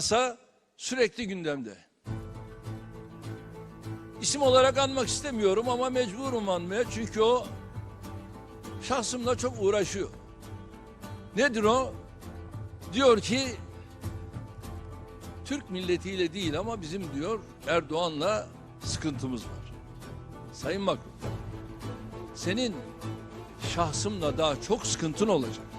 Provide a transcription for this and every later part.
Fransa sürekli gündemde. İsim olarak anmak istemiyorum ama mecburum anmaya çünkü o şahsımla çok uğraşıyor. Nedir o? Diyor ki Türk milletiyle değil ama bizim diyor Erdoğan'la sıkıntımız var. Sayın Macron, senin şahsımla daha çok sıkıntın olacak.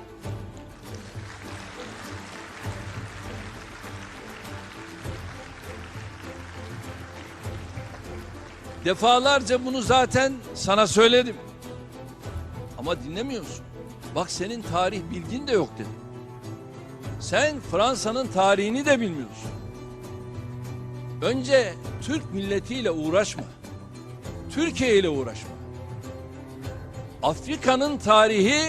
Defalarca bunu zaten sana söyledim. Ama dinlemiyorsun. Bak senin tarih bilgin de yok dedim. Sen Fransa'nın tarihini de bilmiyorsun. Önce Türk milletiyle uğraşma. Türkiye ile uğraşma. Afrika'nın tarihi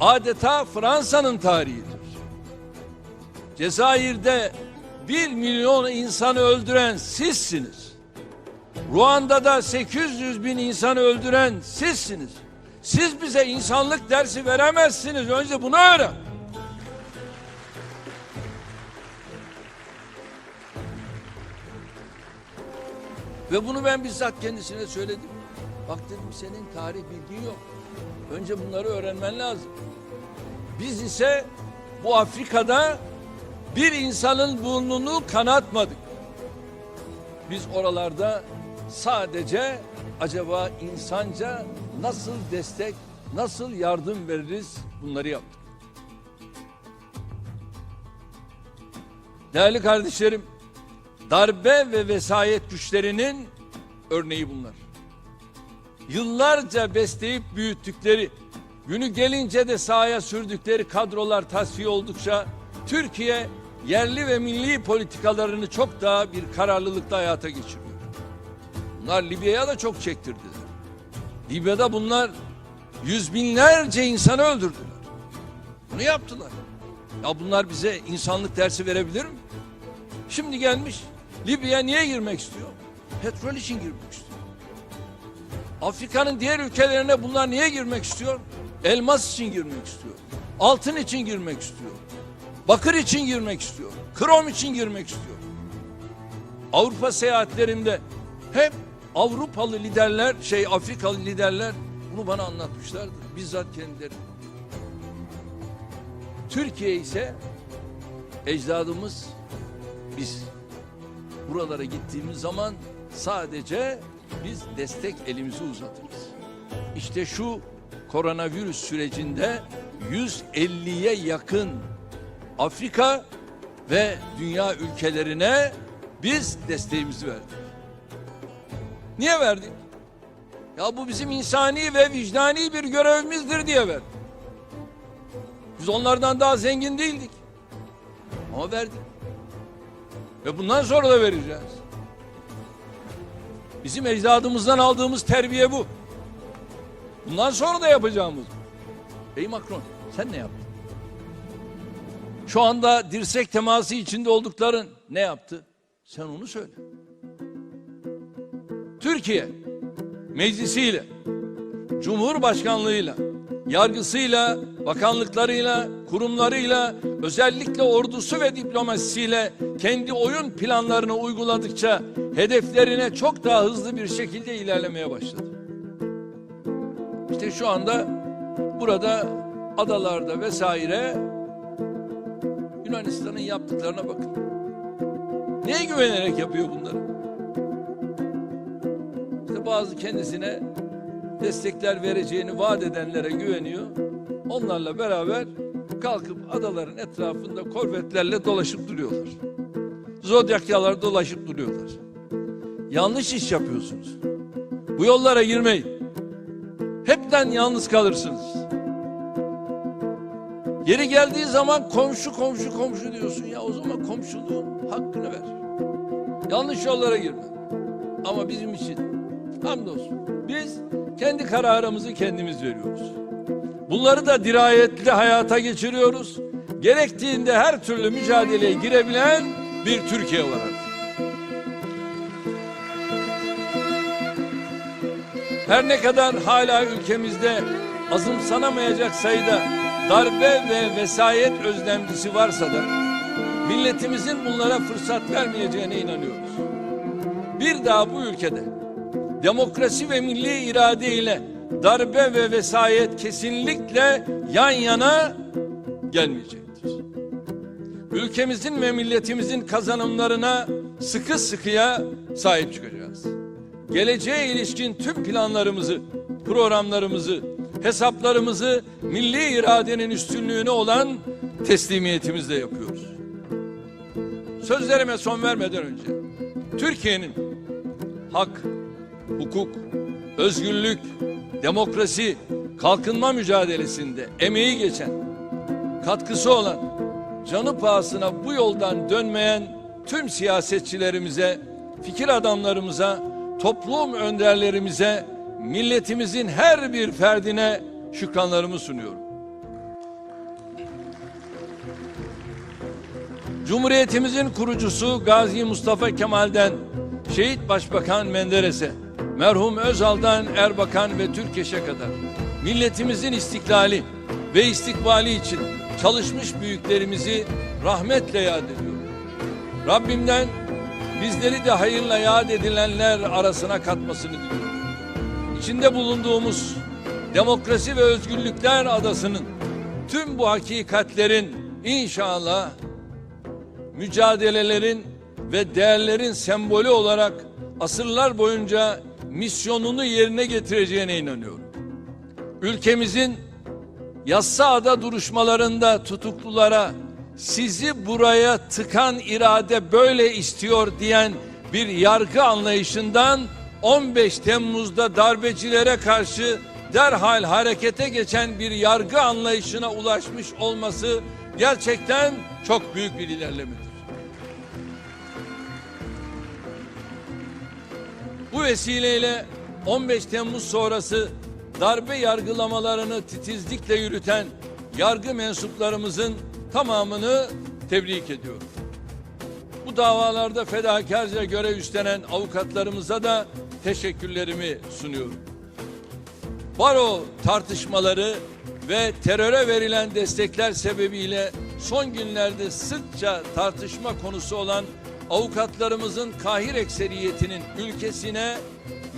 adeta Fransa'nın tarihidir. Cezayir'de bir milyon insanı öldüren sizsiniz. Ruanda'da 800 bin insanı öldüren sizsiniz. Siz bize insanlık dersi veremezsiniz. Önce bunu öğren. Ve bunu ben bizzat kendisine söyledim. Bak dedim senin tarih bilgin yok. Önce bunları öğrenmen lazım. Biz ise bu Afrika'da bir insanın burnunu kanatmadık. Biz oralarda sadece acaba insanca nasıl destek, nasıl yardım veririz bunları yaptık. Değerli kardeşlerim, darbe ve vesayet güçlerinin örneği bunlar. Yıllarca besleyip büyüttükleri, günü gelince de sahaya sürdükleri kadrolar tasfiye oldukça Türkiye yerli ve milli politikalarını çok daha bir kararlılıkla hayata geçiriyor. Bunlar Libya'ya da çok çektirdiler. Libya'da bunlar yüz binlerce insanı öldürdüler. Bunu yaptılar. Ya bunlar bize insanlık dersi verebilir mi? Şimdi gelmiş Libya'ya niye girmek istiyor? Petrol için girmek istiyor. Afrika'nın diğer ülkelerine bunlar niye girmek istiyor? Elmas için girmek istiyor. Altın için girmek istiyor. Bakır için girmek istiyor. Krom için girmek istiyor. Avrupa seyahatlerinde hep Avrupalı liderler, şey Afrikalı liderler bunu bana anlatmışlardı. Bizzat kendileri. Türkiye ise ecdadımız biz buralara gittiğimiz zaman sadece biz destek elimizi uzatırız. İşte şu koronavirüs sürecinde 150'ye yakın Afrika ve dünya ülkelerine biz desteğimizi verdik. Niye verdik? Ya bu bizim insani ve vicdani bir görevimizdir diye verdik. Biz onlardan daha zengin değildik. Ama verdik. Ve bundan sonra da vereceğiz. Bizim ecdadımızdan aldığımız terbiye bu. Bundan sonra da yapacağımız. Ey Macron sen ne yaptın? Şu anda dirsek teması içinde oldukların ne yaptı? Sen onu söyle. Türkiye meclisiyle, cumhurbaşkanlığıyla, yargısıyla, bakanlıklarıyla, kurumlarıyla, özellikle ordusu ve diplomasisiyle kendi oyun planlarını uyguladıkça hedeflerine çok daha hızlı bir şekilde ilerlemeye başladı. İşte şu anda burada adalarda vesaire Yunanistan'ın yaptıklarına bakın. Neye güvenerek yapıyor bunları? Bazı kendisine destekler vereceğini vaat edenlere güveniyor. Onlarla beraber kalkıp adaların etrafında korvetlerle dolaşıp duruyorlar. Zodyakyalar dolaşıp duruyorlar. Yanlış iş yapıyorsunuz. Bu yollara girmeyin. Hepten yalnız kalırsınız. Yeri geldiği zaman komşu komşu komşu diyorsun ya o zaman komşuluğun hakkını ver. Yanlış yollara girme. Ama bizim için hamdolsun biz kendi kararımızı kendimiz veriyoruz. Bunları da dirayetli hayata geçiriyoruz. Gerektiğinde her türlü mücadeleye girebilen bir Türkiye var artık. Her ne kadar hala ülkemizde azımsanamayacak sayıda darbe ve vesayet özlemcisi varsa da milletimizin bunlara fırsat vermeyeceğine inanıyoruz. Bir daha bu ülkede demokrasi ve milli irade ile darbe ve vesayet kesinlikle yan yana gelmeyecektir. Ülkemizin ve milletimizin kazanımlarına sıkı sıkıya sahip çıkacağız. Geleceğe ilişkin tüm planlarımızı, programlarımızı, hesaplarımızı milli iradenin üstünlüğüne olan teslimiyetimizle yapıyoruz. Sözlerime son vermeden önce Türkiye'nin hak, hukuk, özgürlük, demokrasi, kalkınma mücadelesinde emeği geçen, katkısı olan, canı pahasına bu yoldan dönmeyen tüm siyasetçilerimize, fikir adamlarımıza, toplum önderlerimize, milletimizin her bir ferdine şükranlarımı sunuyorum. Cumhuriyetimizin kurucusu Gazi Mustafa Kemal'den Şehit Başbakan Menderes'e, merhum Özal'dan Erbakan ve Türkeş'e kadar milletimizin istiklali ve istikbali için çalışmış büyüklerimizi rahmetle yad ediyorum. Rabbimden bizleri de hayırla yad edilenler arasına katmasını diliyorum. İçinde bulunduğumuz demokrasi ve özgürlükler adasının tüm bu hakikatlerin inşallah mücadelelerin ve değerlerin sembolü olarak asırlar boyunca misyonunu yerine getireceğine inanıyorum. Ülkemizin Yassıada duruşmalarında tutuklulara sizi buraya tıkan irade böyle istiyor diyen bir yargı anlayışından 15 Temmuz'da darbecilere karşı derhal harekete geçen bir yargı anlayışına ulaşmış olması gerçekten çok büyük bir ilerlemedir. Bu vesileyle 15 Temmuz sonrası darbe yargılamalarını titizlikle yürüten yargı mensuplarımızın tamamını tebrik ediyorum. Bu davalarda fedakarca görev üstlenen avukatlarımıza da teşekkürlerimi sunuyorum. Baro tartışmaları ve teröre verilen destekler sebebiyle son günlerde sıkça tartışma konusu olan avukatlarımızın kahir ekseriyetinin ülkesine,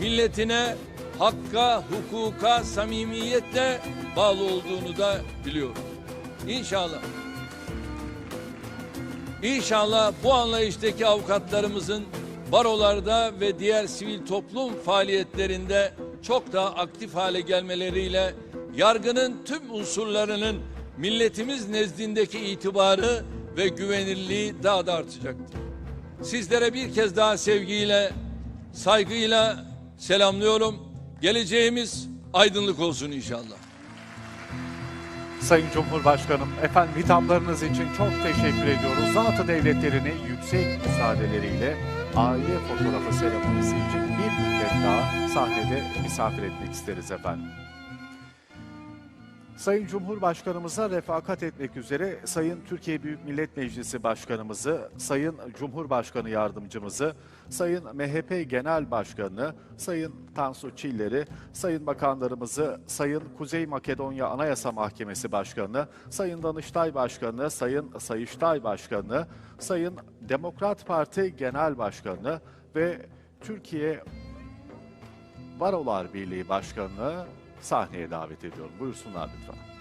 milletine, hakka, hukuka, samimiyetle bağlı olduğunu da biliyorum. İnşallah. İnşallah bu anlayıştaki avukatlarımızın barolarda ve diğer sivil toplum faaliyetlerinde çok daha aktif hale gelmeleriyle yargının tüm unsurlarının milletimiz nezdindeki itibarı ve güvenirliği daha da artacaktır. Sizlere bir kez daha sevgiyle, saygıyla selamlıyorum. Geleceğimiz aydınlık olsun inşallah. Sayın Cumhurbaşkanım, efendim hitaplarınız için çok teşekkür ediyoruz. Zatı devletlerini yüksek müsaadeleriyle aile fotoğrafı seremonisi için bir müddet daha sahnede misafir etmek isteriz efendim. Sayın Cumhurbaşkanımıza refakat etmek üzere Sayın Türkiye Büyük Millet Meclisi Başkanımızı, Sayın Cumhurbaşkanı Yardımcımızı, Sayın MHP Genel Başkanı, Sayın Tansu Çiller'i, Sayın Bakanlarımızı, Sayın Kuzey Makedonya Anayasa Mahkemesi Başkanı, Sayın Danıştay Başkanı, Sayın Sayıştay Başkanı, Sayın Demokrat Parti Genel Başkanı ve Türkiye Barolar Birliği Başkanı sahneye davet ediyorum. Buyursunlar lütfen.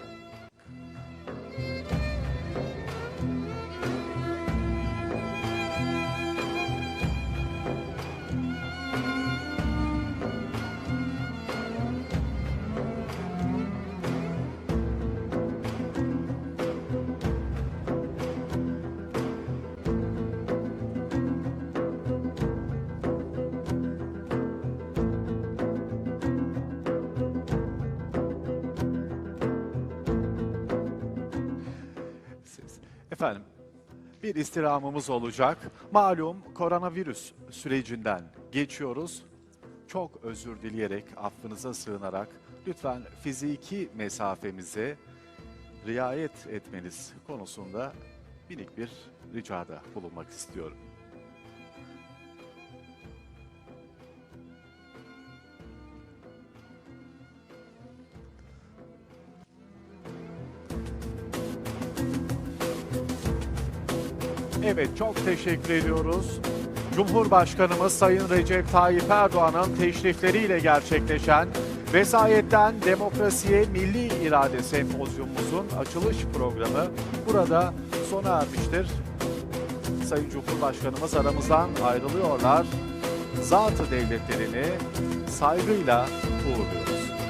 Efendim, bir istirhamımız olacak. Malum koronavirüs sürecinden geçiyoruz. Çok özür dileyerek, affınıza sığınarak lütfen fiziki mesafemize riayet etmeniz konusunda minik bir ricada bulunmak istiyorum. Evet çok teşekkür ediyoruz. Cumhurbaşkanımız Sayın Recep Tayyip Erdoğan'ın teşrifleriyle gerçekleşen Vesayetten Demokrasiye Milli İrade Sempozyumumuzun açılış programı burada sona ermiştir. Sayın Cumhurbaşkanımız aramızdan ayrılıyorlar. Zatı devletlerini saygıyla uğurluyoruz.